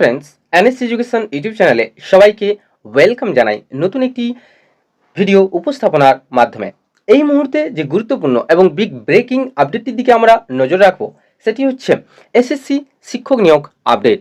Friends NS education YouTube চ্যানেলে সবাইকে welcome জানাই নতুন একটি ভিডিও উপস্থাপনার মাধ্যমে। এই মুহূর্তে যে গুরুত্বপূর্ণ এবং বিগ ব্রেকিং আপডেটটির দিকে আমরা নজর রাখব, সেটি হচ্ছে এসএসসি শিক্ষক নিয়োগ আপডেট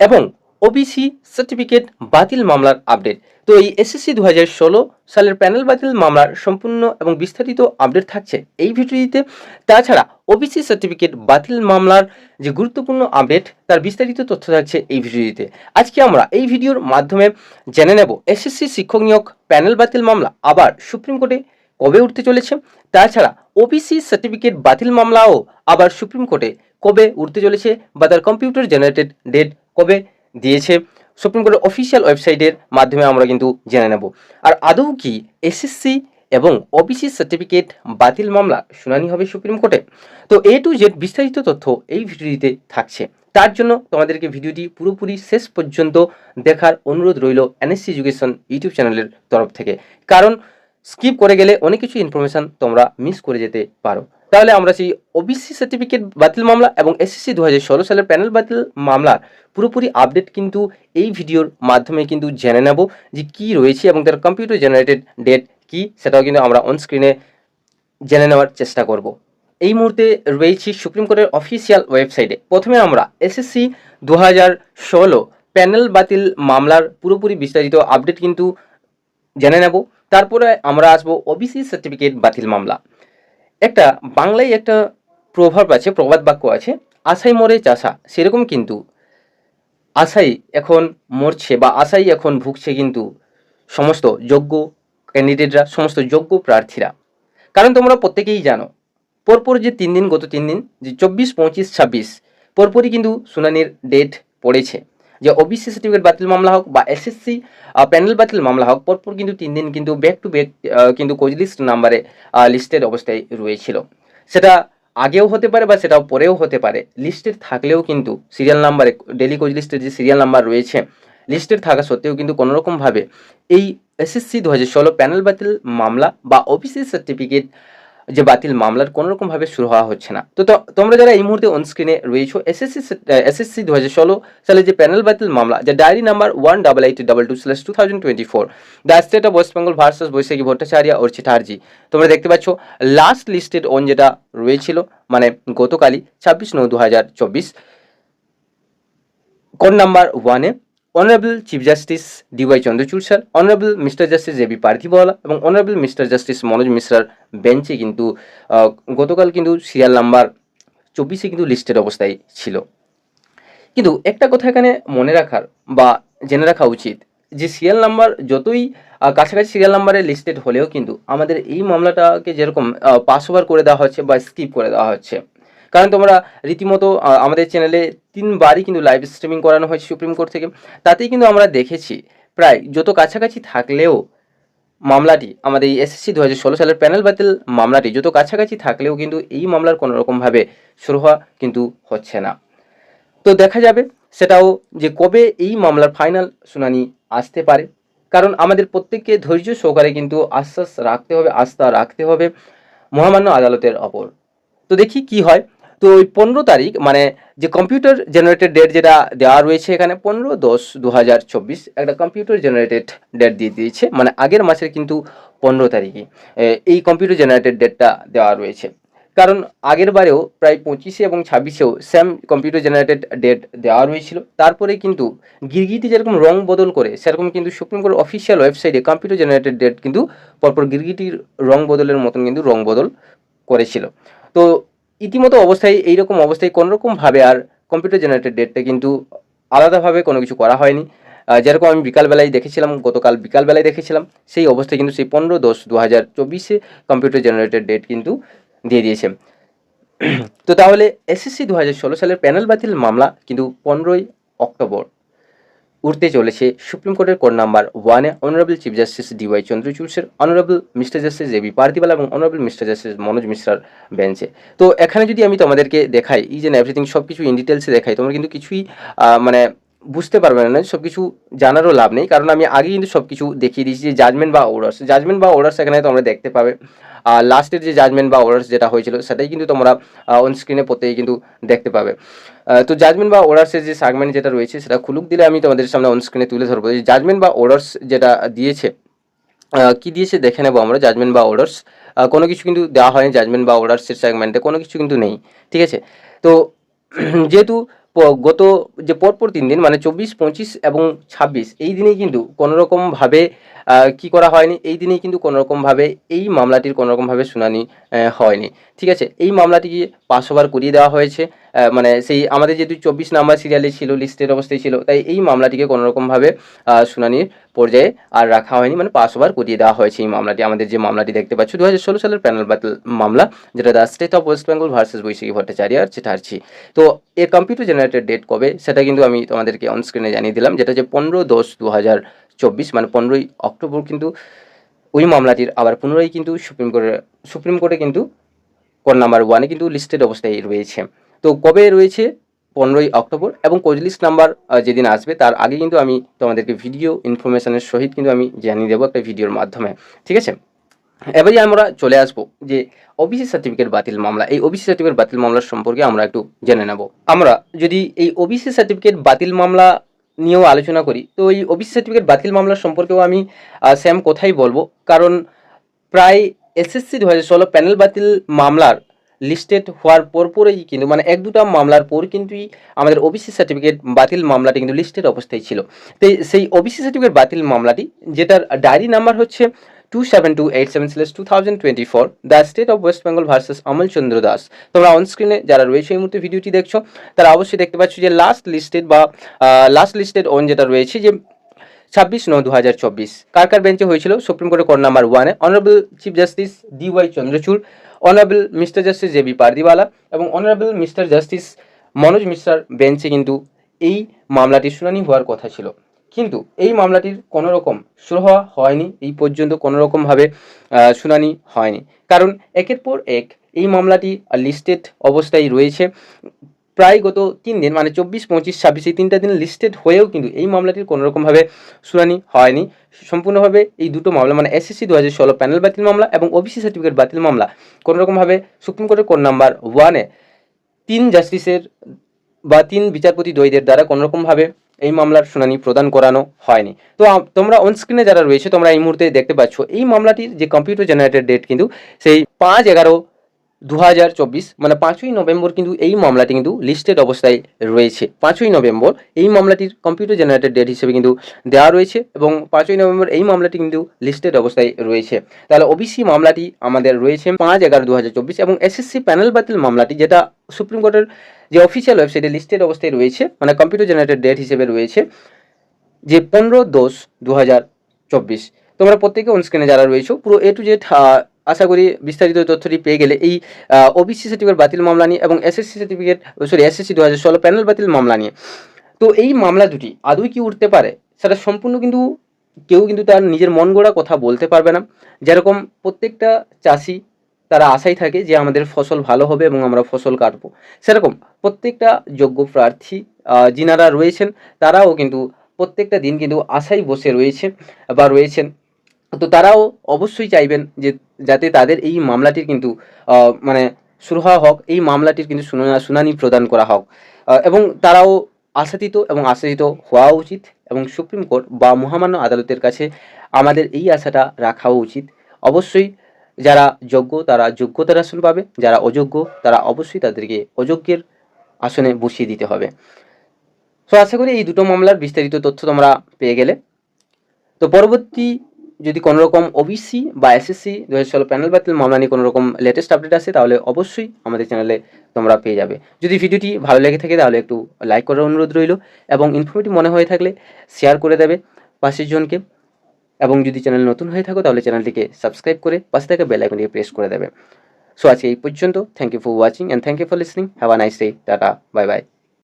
এবং ওবিসি সার্টিফিকেট বাতিল মামলার আপডেট তো এই এসএসসি দু হাজার ষোলো সালের প্যানেল বাতিল মামলার সম্পূর্ণ এবং বিস্তারিত আপডেট থাকছে এই ভিডিওটিতে। তাছাড়া ওবিসি সার্টিফিকেট বাতিল মামলার যে গুরুত্বপূর্ণ আপডেট তার বিস্তারিত তথ্য থাকছে এই ভিডিওটিতে। আজকে আমরা এই ভিডিওর মাধ্যমে জেনে নেব এসএসসি শিক্ষক নিয়োগ প্যানেল বাতিল মামলা আবার সুপ্রিম কোর্টে কবে উঠতে চলেছে। তাছাড়া ওবিসি সার্টিফিকেট বাতিল মামলাও আবার সুপ্রিম কোর্টে কবে উঠতে চলেছে বা তার কম্পিউটার জেনারেটেড ডেট কবে দিয়েছে। সুপ্রিম কোর্টের অফিসিয়াল ওয়েবসাইটের মাধ্যমে আমরা কিন্তু জেনে নেব। আর আদৌ কি এসএসসি এবং ওবিসি সার্টিফিকেট বাতিল মামলা শুনানি হবে সুপ্রিম কোর্টে তো এ টু জেড বিস্তারিত তথ্য এই ভিডিওটিতে থাকছে। তার জন্য তোমাদেরকে ভিডিওটি পুরোপুরি শেষ পর্যন্ত দেখার অনুরোধ রইল এনএসসি এডুকেশন ইউটিউব চ্যানেলের তরফ থেকে। কারণ স্কিপ করে গেলে অনেক কিছু ইনফরমেশান তোমরা মিস করে যেতে পারো। তাহলে আমরা সেই ওবিসি সার্টিফিকেট বাতিল মামলা এবং এসএসসি দু হাজার ষোলো সালের প্যানেল বাতিল মামলার পুরোপুরি আপডেট কিন্তু এই ভিডিওর মাধ্যমে কিন্তু জেনে নেব যে কী রয়েছে এবং তার কম্পিউটার জেনারেটেড ডেট কী, সেটাও কিন্তু আমরা অনস্ক্রিনে জেনে নেওয়ার চেষ্টা করব। এই মুহূর্তে রয়েছি সুপ্রিম কোর্টের অফিসিয়াল ওয়েবসাইটে প্রথমে আমরা এসএসসি দু হাজার ষোলো প্যানেল বাতিল মামলার পুরোপুরি বিস্তারিত আপডেট কিন্তু জেনে নেব। তারপরে আমরা আসব ওবিসি সার্টিফিকেট বাতিল মামলা। একটা বাংলায় একটা প্রভাব আছে, প্রবাদ বাক্য আছে, আশাই মরে চাষা, সেরকম কিন্তু। আশাই এখন মরছে বা আশাই এখন ভুগছে কিন্তু সমস্ত যোগ্য ক্যান্ডিডেটরা সমস্ত যোগ্য প্রার্থীরা। কারণ তোমরা প্রত্যেকেই জানো, পরপর যে তিন দিন, গত তিন দিন, যে চব্বিশ, পঁচিশ, ছাব্বিশ, পরপরই কিন্তু শুনানির ডেট পড়েছে। যে ওবিসি সার্টিফিকেট বাতিল মামলা হোক বা এসএসসি প্যানেল বাতিল মামলা হোক, পরপর কিন্তু তিন দিন কিন্তু ব্যাক টু ব্যাক কিন্তু কোচ লিস্ট নাম্বারে লিস্টের অবস্থায় রয়েছিল। সেটা আগেও হতে পারে বা সেটাও পরেও হতে পারে। লিস্টের থাকলেও কিন্তু সিরিয়াল নাম্বারে ডেলি কোচ লিস্টের যে সিরিয়াল নাম্বার রয়েছে লিস্টের থাকা সত্ত্বেও কিন্তু কোনোরকমভাবে এই এসএসসি দু হাজার ষোলো প্যানেল বাতিল মামলা বা ওবিসি সার্টিফিকেট যে বাতিল মামলার কোনো রকমভাবে শুরু হওয়া হচ্ছে না। তো তোমরা যারা এই মুহূর্তে অন স্ক্রিনে রয়েছো এসএসসি এসএসসি দু হাজার ষোলো সালে যে প্যানেল বাতিল মামলা, যে diary number one double eight double two slash two thousand twenty four the state of West Bengal versus Baishakhi Bhattacharya Archita আরজি তোমরা দেখতে পাচ্ছ লাস্ট লিস্টেড অন যেটা রয়েছিল মানে গতকালই, ছাব্বিশ নয় দু হাজার চব্বিশ। কোন নাম্বার ওয়ানে honourable chief justice D Y Chandrachud sir honourable mister justice J B Pardiwala এবং অনারেবল মিস্টার জাস্টিস মনোজ মিশ্রার বেঞ্চে কিন্তু গতকাল কিন্তু সিরিয়াল নাম্বার চব্বিশে কিন্তু লিস্টেড অবস্থায় ছিল। কিন্তু একটা কথা এখানে মনে রাখার বা জেনে রাখা উচিত যে সিরিয়াল নাম্বার যতই কাছাকাছি সিরিয়াল নাম্বারে লিস্টেড হলেও কিন্তু আমাদের এই মামলাটাকে যেরকম পাস ওভার করে দেওয়া হচ্ছে বা স্কিপ করে দেওয়া হচ্ছে। কারণ তোমরা রীতিমতো আমাদের চ্যানেলে তিনবারই কিন্তু লাইভ স্ট্রিমিং করানো হয়েছে সুপ্রিম কোর্ট থেকে। তাতেই কিন্তু আমরা দেখেছি, প্রায় যত কাছাকাছি থাকলেও মামলাটি, আমাদের এই এসএসসি দু হাজার ষোলো সালের প্যানেল বাতিল মামলাটি, যত কাছাকাছি থাকলেও কিন্তু এই মামলার কোনো রকমভাবে শুরু হওয়া কিন্তু হচ্ছে না। তো দেখা যাবে সেটাও যে কবে এই মামলার ফাইনাল শুনানি আসতে পারে। কারণ আমাদের প্রত্যেককে ধৈর্য সহকারে কিন্তু আশ্বাস রাখতে হবে, আস্থা রাখতে হবে মহামান্য আদালতের ওপর। তো দেখি কি হয়। তো ওই পনেরো তারিখ মানে যে কম্পিউটার জেনারেটেড ডেট যেটা দেওয়া রয়েছে এখানে, পনেরো দশ দু হাজার চব্বিশ, একটা কম্পিউটার জেনারেটেড ডেট দিয়ে দিয়েছে মানে আগের মাসের কিন্তু পনেরো তারিখে এই কম্পিউটার জেনারেটেড ডেটটা দেওয়া রয়েছে। কারণ আগের বারেও প্রায় পঁচিশে এবং ছাব্বিশেও স্যাম কম্পিউটার জেনারেটেড ডেট দেওয়া রয়েছিল। তারপরে কিন্তু গিরগিটি যেরকম রং বদল করে, সেরকম কিন্তু সুপ্রিম কোর্ট অফিসিয়াল ওয়েবসাইটে কম্পিউটার জেনারেটেড ডেট কিন্তু পরপর গিরগিটির রং বদলের মতন কিন্তু রং বদল করেছিল। তো ইতিমতো অবস্থায় এইরকম অবস্থায় কোনোরকমভাবে আর কম্পিউটার জেনারেটেড ডেটটা কিন্তু আলাদাভাবে কোনো কিছু করা হয়নি। যেরকম আমি বিকালবেলায় দেখেছিলাম, গতকাল বিকালবেলায় দেখেছিলাম, সেই অবস্থায় কিন্তু সেই পনেরো দশ দু হাজার চব্বিশে কম্পিউটার জেনারেটেড ডেট কিন্তু দিয়ে দিয়েছে। তো তাহলে এসএসসি দু হাজার ষোলো সালের প্যানেল বাতিল মামলা কিন্তু পনেরোই অক্টোবর। উঠতে চলেছে সুপ্রিম কোর্টের কোড নাম্বার ওয়ানে honourable chief justice D Y চন্দ্রচূড়ের, honourable mister justice A B Pardiwala এবং অনারেবল মিস্টার জাস্টিস মনোজ মিশ্রার বেঞ্চে। তো এখানে যদি আমি তোমাদেরকে দেখাই ইজ এন এভরিথিং সব কিছু ইন ডিটেলসে দেখাই, তোমরা কিন্তু কিছুই মানে বুঝতে পারবে না সব কিছু জানারও লাভ নেই। কারণ আমি আগে কিন্তু সব কিছু দেখিয়ে দিয়েছি যে জাজমেন্ট বা অর্ডার্স জাজমেন্ট বা অর্ডার্স এখানে তোমরা দেখতে পাবে। আর লাস্টের যে জাজমেন্ট বা অর্ডার্স যেটা হয়েছিল, সেটাই কিন্তু তোমরা অন স্ক্রিনে কিন্তু দেখতে পাবে। তো জাজমেন্ট বা অর্ডার্সের যে সাগমেন্ট যেটা রয়েছে, সেটা খুলুক, দিলে আমি তোমাদের সামনে অন স্ক্রিনে তুলে ধরবো। যে জাজমেন্ট বা অর্ডার্স যেটা দিয়েছে কি দিয়েছে দেখে নেব আমরা জাজমেন্ট বা অর্ডার্স কোনো কিছু কিন্তু দেওয়া হয়নি জাজমেন্ট বা অর্ডার্সের সেগমেন্টে কোনো কিছু কিন্তু নেই, ঠিক আছে? তো যেহেতু গত যে পরপর তিন দিন মানে চব্বিশ, পঁচিশ এবং ছাব্বিশ, এই দিনেই কিন্তু কোনোরকমভাবে কি করা হয়নি? এই দিনেই কিন্তু কোনোরকমভাবে, এই মামলাটির কোনোরকমভাবে শুনানি হয়নি। ঠিক আছে? এই মামলাটিকে পাস ওভার করিয়ে দেওয়া হয়েছে? মানে সেই আমাদের যেহেতু চব্বিশ নাম্বার সিরিয়ালে ছিল লিস্টের অবস্থায় ছিল, তাই এই মামলাটিকে কোনোরকমভাবে শুনানির পর্যায়ে আর রাখা হয়নি মানে পাস ওভার করিয়ে দেওয়া হয়েছে এই মামলাটি। আমাদের যে মামলাটি দেখতে পাচ্ছি দু হাজার ষোলো সালের প্যানেল বাতিল মামলা, যেটা the state of West Bengal versus Baishakhi Bhattacharya আর চেটার্জি তো এর কম্পিউটার জেনারেটেড ডেট কবে? সেটা কিন্তু আমি তোমাদেরকে অনস্ক্রিনে জানিয়ে দিলাম, যেটা যে পনেরো দশ দু হাজার চব্বিশ মানে পনেরোই অক্টোবর কিন্তু ওই মামলাটির আবার পুনরায় কিন্তু সুপ্রিম কোর্টে সুপ্রিম কোর্টে কিন্তু কোর্ট নাম্বার ওয়ানে কিন্তু লিস্টেড অবস্থায় রয়েছে। তো কবে রয়েছে? পনেরোই অক্টোবর এবং কোচ লিস্ট নাম্বার যেদিন আসবে তার আগে কিন্তু আমি তোমাদেরকে ভিডিও ইনফরমেশনের সহিত কিন্তু আমি জানিয়ে দেবো একটা ভিডিওর মাধ্যমে। ঠিক আছে? এবারে আমরা চলে আসব যে ওবিসি সার্টিফিকেট বাতিল মামলা। এই ওবিসি সার্টিফিকেট বাতিল মামলার সম্পর্কে আমরা একটু জেনে নেব। আমরা যদি এই ওবিসি সার্টিফিকেট বাতিল মামলা নিয়েও আলোচনা করি। তো এই ওবিসি সার্টিফিকেট বাতিল মামলা সম্পর্কেও আমি স্যাম কোথায় বলব? কারণ প্রায় এসএসসি দু হাজার ষোলো প্যানেল বাতিল মামলার লিস্টেড হওয়ার পরপরেই কিন্তু মানে এক দুটা মামলার পর কিন্তুই আমাদের ওবিসি সার্টিফিকেট বাতিল মামলাটি কিন্তু লিস্টেড অবস্থায় ছিল। তো সেই ওবিসি সার্টিফিকেট বাতিল মামলাটি, যেটার ডায়েরি নাম্বার হচ্ছে two seven two eight seven slash two thousand twenty four the state of West Bengal versus Amal Chandra Das তোমরা অন স্ক্রিনে যারা রয়েছে এই মুহূর্তে ভিডিওটি দেখছ, তারা অবশ্যই দেখতে পাচ্ছ যে লাস্ট লিস্টেড বা লাস্ট লিস্টেড অন যেটা রয়েছে যে ছাব্বিশ নয় দু হাজার চব্বিশ। কার কার বেঞ্চে হয়েছিল? সুপ্রিম কোর্টের কোর্ট নাম্বার ওয়ানে honourable chief justice D Y Chandrachud honourable mister justice J B Pardiwala এবং অনারেবল মিস্টার জাস্টিস মনোজ মিশ্রার বেঞ্চে কিন্তু এই মামলাটির শুনানি হওয়ার কথা ছিল। কিন্তু এই মামলাটির কোনো রকম শুরু হয়নি, এই পর্যন্ত কোনো রকমভাবে শুনানি হয়নি। কারণ একের পর এক এই মামলাটি লিস্টেড অবস্থায় রয়েছে। প্রায় গত তিন দিন মানে চব্বিশ, পঁচিশ, ছাব্বিশ এই তিনটা দিন লিস্টেড হয়েও কিন্তু এই মামলাটির কোনো রকমভাবে শুনানি হয়নি। সম্পূর্ণভাবে এই দুটো মামলা মানে এসএসসি দু হাজার ষোলো প্যানেল বাতিল মামলা এবং ওবিসি সার্টিফিকেট বাতিল মামলা কোনো রকমভাবে সুপ্রিম কোর্টের কোর্ট নাম্বার ওয়ানে তিন জাস্টিসের বা তিন বিচারপতি দ্বৈদের দ্বারা কোনোরকমভাবে এই মামলার শুনানি প্রদান করানো হয়নি। তো তোমরা অনস্ক্রিনে যারা রয়েছে, তোমরা এই মুহূর্তে দেখতে পাচ্ছ, এই মামলাটির যে কম্পিউটার জেনারেটেড ডেট কিন্তু সেই পাঁচ এগারো দু হাজার চব্বিশ মানে পাঁচই নভেম্বর কিন্তু এই মামলাটি কিন্তু লিস্টেড অবস্থায় রয়েছে। পাঁচই নভেম্বর এই মামলাটির কম্পিউটার জেনারেটেড ডেট হিসেবে কিন্তু দেওয়া রয়েছে এবং পাঁচই নভেম্বর এই মামলাটি কিন্তু লিস্টেড অবস্থায় রয়েছে। তাহলে ওবিসি মামলাটি আমাদের রয়েছে পাঁচ এগারো দু এবং এসএসসি প্যানেল বাতিল মামলাটি, যেটা সুপ্রিম কোর্টের যে অফিসিয়াল ওয়েবসাইটে লিস্টেড অবস্থায় রয়েছে মানে কম্পিউটার জেনারেটেড ডেট হিসেবে রয়েছে, যে পনেরো দশ দু হাজার চব্বিশ। তোমরা প্রত্যেকে অনস্ক্রিনে যারা রয়েছো, পুরো এ টু জেড আশা করি বিস্তারিত তথ্যটি পেয়ে গেলে এই ওবিসি সার্টিফিকেট বাতিল মামলা নিয়ে এবং এসএসসি সার্টিফিকেট সরি এসএসসি দু হাজার ষোলো প্যানেল বাতিল মামলা নিয়ে। তো এই মামলা দুটি আদৌ কি উঠতে পারে? সেটা সম্পূর্ণ কিন্তু কেউ কিন্তু তার নিজের মন গড়া কথা বলতে পারবে না। যেরকম প্রত্যেকটা চাষি তারা আশাই থাকে যে আমাদের ফসল ভালো হবে এবং আমরা ফসল কাটবো। সেরকম প্রত্যেকটা যোগ্য প্রার্থী যিনারা রয়েছেন, তারাও কিন্তু প্রত্যেকটা দিন কিন্তু আশায় বসে রয়েছে বা রয়েছেন। তো তারাও অবশ্যই চাইবেন যে যাতে তাদের এই মামলাটির কিন্তু মানে শুরু হওয়া হোক, এই মামলাটির কিন্তু শুনানি প্রদান করা হোক। এবং তারাও আশাতীত এবং আশাতীত হওয়া উচিত এবং সুপ্রিম কোর্ট বা মহামান্য আদালতের কাছে আমাদের এই আশাটা রাখাও উচিত। অবশ্যই যারা যোগ্য, তারা যোগ্যতার আসন পাবে। যারা অযোগ্য, তারা অবশ্যই তাদেরকে অযোগ্যের আসনে বসিয়ে দিতে হবে। তো আশা করি এই দুটো মামলার বিস্তারিত তথ্য তোমরা পেয়ে গেলে। তো পরবর্তী যদি কোনো রকম ওবিসি বা এসএসসি দু হাজার ষোলো প্যানেল বাতিল মামলা নিয়ে কোনো রকম লেটেস্ট আপডেট আসে, তাহলে অবশ্যই আমাদের চ্যানেলে তোমরা পেয়ে যাবে। যদি ভিডিওটি ভালো লেগে থাকে, তাহলে একটু লাইক করার অনুরোধ রইল এবং ইনফরমেটিভ মনে হয়ে থাকলে শেয়ার করে দেবে পাশের জনকে। এবং যদি চ্যানেল নতুন হয়ে থাকো, তাহলে চ্যানেলটিকে সাবস্ক্রাইব করে পাশে থাকা বেল আইকনটিকে প্রেস করে দেবে। সো আজকে এই পর্যন্ত thank you for watching and thank you for listening have a nice day tata bye bye